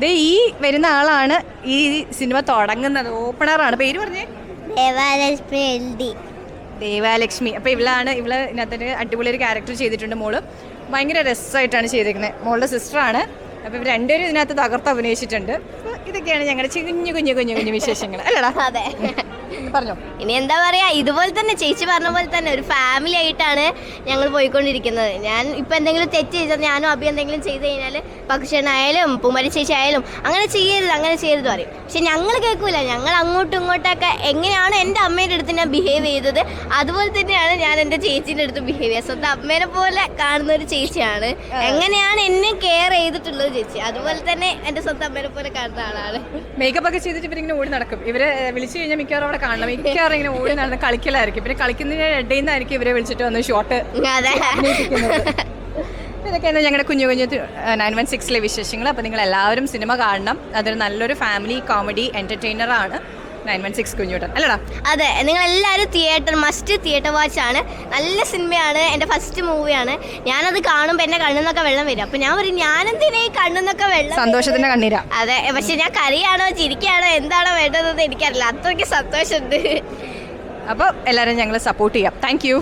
ദേ ഈ വരുന്ന ആളാണ് ഈ സിനിമ തുടങ്ങുന്നത്. ഓപ്പണറാണ് പേര് പറഞ്ഞേ? Devalakshmi L D Devalakshmi. അപ്പോൾ ഇവളാണ് ഇവൾ ഇതിനകത്തൊരു അടിപൊളി ഒരു ക്യാരക്ടർ ചെയ്തിട്ടുണ്ട് മോൾ. ഭയങ്കര രസമായിട്ടാണ് ചെയ്തിരിക്കുന്നത് മോളുടെ സിസ്റ്ററാണ് അപ്പോൾ ഇവർ രണ്ടുപേരും ഇതിനകത്ത് തകർത്ത് അഭിനയിച്ചിട്ടുണ്ട്. ഇതൊക്കെയാണ് ഞങ്ങളുടെ കുഞ്ഞു കുഞ്ഞു കുഞ്ഞു കുഞ്ഞു വിശേഷങ്ങൾ അല്ലടാ. അതെ. പറഞ്ഞോ. ഇനി എന്താ പറയാ ഇതുപോലെ തന്നെ ചേച്ചി പറഞ്ഞ പോലെ തന്നെ ഒരു ഫാമിലി ആയിട്ടാണ് ഞങ്ങൾ പോയിക്കൊണ്ടിരിക്കുന്നത്. ഞാൻ ഇപ്പൊ എന്തെങ്കിലും തെറ്റ് ചെയ്താൽ ഞാനും അഭി എന്തെങ്കിലും ചെയ്ത് കഴിഞ്ഞാൽ പക്ഷനായാലും പൂമരി ചേച്ചി ആയാലും അങ്ങനെ ചെയ്യരുത് അങ്ങനെ ചെയ്യരുത് പറയും. പക്ഷെ ഞങ്ങൾ കേൾക്കൂല. ഞങ്ങൾ അങ്ങോട്ടും ഇങ്ങോട്ടൊക്കെ എങ്ങനെയാണ് എന്റെ അമ്മയുടെ അടുത്ത് ഞാൻ ബിഹേവ് ചെയ്തത് അതുപോലെ തന്നെയാണ് ഞാൻ എന്റെ ചേച്ചീന്റെ അടുത്ത് ബിഹേവ് ചെയ്യുക. സ്വന്തം അമ്മേനെ പോലെ കാണുന്ന ഒരു ചേച്ചിയാണ് എങ്ങനെയാണ് എന്നെ കെയർ ചെയ്തിട്ടുള്ളത് ചേച്ചി? അതുപോലെ തന്നെ എന്റെ സ്വന്തം അമ്മേനെ പോലെ കാണുന്ന ആളാണ്. മേക്കപ്പ് ഒക്കെ ചെയ്തിട്ട് ഇവരിങ്ങനെ ഓടി നടക്കും. ഇവരെ വിളിച്ചു കഴിഞ്ഞാൽ മിക്കവാറും അവിടെ കാണണം. മിക്കവാറും ഇങ്ങനെ ഓടി നടന്ന് കളിക്കലായിരിക്കും. പിന്നെ കളിക്കുന്നതിന് ഇടയിൽ നിന്നായിരിക്കും ഇവരെ വിളിച്ചിട്ട് വന്ന് ഷോട്ട് ഇതൊക്കെയാണ് ഞങ്ങളുടെ കുഞ്ഞു കുഞ്ഞു നയൻ വൺ സിക്സിലെ വിശേഷങ്ങൾ അപ്പോൾ നിങ്ങൾ എല്ലാവരും സിനിമ കാണണം. അതൊരു നല്ലൊരു ഫാമിലി കോമഡി എന്റർടൈനറാണ് നയൻ വൺ സിക്സ് കുഞ്ഞുട്ടൻ അല്ലടാ. അതെ നിങ്ങൾ എല്ലാവരും തിയേറ്റർ മസ്റ്റ് തിയേറ്റർ വാച്ച് ആണ്. നല്ല സിനിമയാണ് എന്റെ ഫസ്റ്റ് മൂവിയാണ് ഞാനത് കാണുമ്പോൾ എന്റെ കണ്ണിന്നൊക്കെ വെള്ളം വരും. അപ്പോൾ ഞാൻ പറയും ഞാനെന്തിനാ ഈ കണ്ണിന്നൊക്കെ വെള്ളം സന്തോഷത്തിന്റെ കണ്ണീരാ. അതെ പക്ഷെ ഞാൻ കറിയാണോ ചിരിക്കാണോ എന്താണോ വേണ്ടതെന്ന് എനിക്കറിയില്ല. അത്രയ്ക്ക് സന്തോഷമുണ്ട്. അപ്പോൾ എല്ലാവരും ഞങ്ങൾ സപ്പോർട്ട് ചെയ്യാം. Thank you